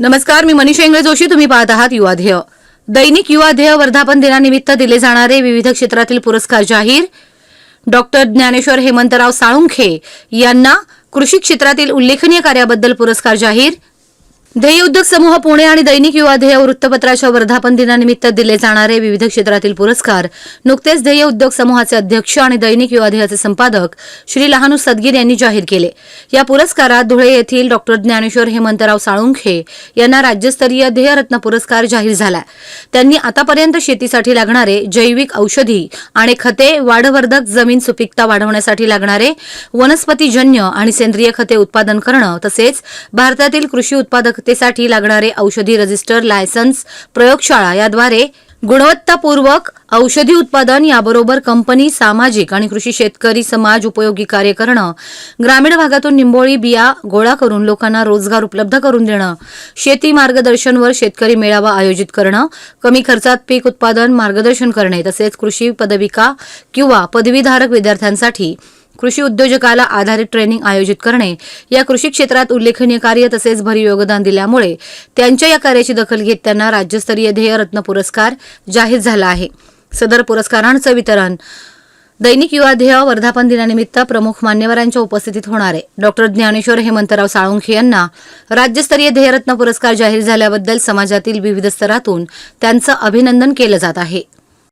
नमस्कार मी मनीषा इंगळे जोशी. तुम्ही पाहत आहात युवाध्येय दैनिक युवाध्येय वर्धापन दिनानिमित्त दिले जाणारे विविध क्षेत्रातील पुरस्कार जाहीर. डॉक्टर ज्ञानेश्वर हेमंतराव साळुंखे यांना कृषी क्षेत्रातील उल्लेखनीय कार्याबद्दल पुरस्कार जाहीर. ध्येय उद्योग समूह पुणे आणि दैनिक युवा ध्येय वृत्तपत्राच्या वर्धापन दिनानिमित्त दिले जाणारे विविध क्षेत्रातील पुरस्कार. नुकतेच ध्येय उद्योग समूहाचे अध्यक्ष आणि दैनिक युवा ध्येयाचे संपादक श्री लहानू सदगीर यांनी जाहीर केले. या पुरस्कारात धुळे येथील डॉक्टर ज्ञानेश्वर हेमंतराव साळुंखे यांना राज्यस्तरीय ध्येयरत्न पुरस्कार जाहीर झाला. त्यांनी आतापर्यंत शेतीसाठी लागणारे जैविक औषधी आणि खते वाढवर्धक जमीन सुपीकता वाढवण्यासाठी लागणारे वनस्पतीजन्य आणि सेंद्रिय खते उत्पादन करणं तसेच भारतातील कृषी उत्पादक उत्पादकतेसाठी लागणारे औषधी रजिस्टर लायसन्स प्रयोगशाळा याद्वारे गुणवत्तापूर्वक औषधी उत्पादन याबरोबर कंपनी सामाजिक आणि कृषी शेतकरी समाज उपयोगी कार्य करणं ग्रामीण भागातून निंबोळी बिया गोळा करून लोकांना रोजगार उपलब्ध करून देणं शेती मार्गदर्शनवर शेतकरी मेळावा आयोजित करणं कमी खर्चात पीक उत्पादन मार्गदर्शन करणे तसेच कृषी पदविका किंवा पदवीधारक विद्यार्थ्यांसाठी कृषी उद्योजकाला आधारित ट्रेनिंग आयोजित करणे या कृषी क्षेत्रात उल्लेखनीय कार्य तसेच भरीव योगदान दिल्यामुळे त्यांच्या या कार्याची दखल घेत त्यांना राज्यस्तरीय ध्येय रत्न पुरस्कार जाहीर झाला आहे. सदर पुरस्कारांचं वितरण दैनिक युवा ध्येय वर्धापन दिनानिमित्त प्रमुख मान्यवरांच्या उपस्थितीत होणार आहे. डॉक्टर ज्ञानेश्वर हेमंतराव साळुंखे यांना राज्यस्तरीय ध्येयरत्न पुरस्कार जाहीर झाल्याबद्दल समाजातील विविध स्तरातून त्यांचं अभिनंदन केलं जात आहे.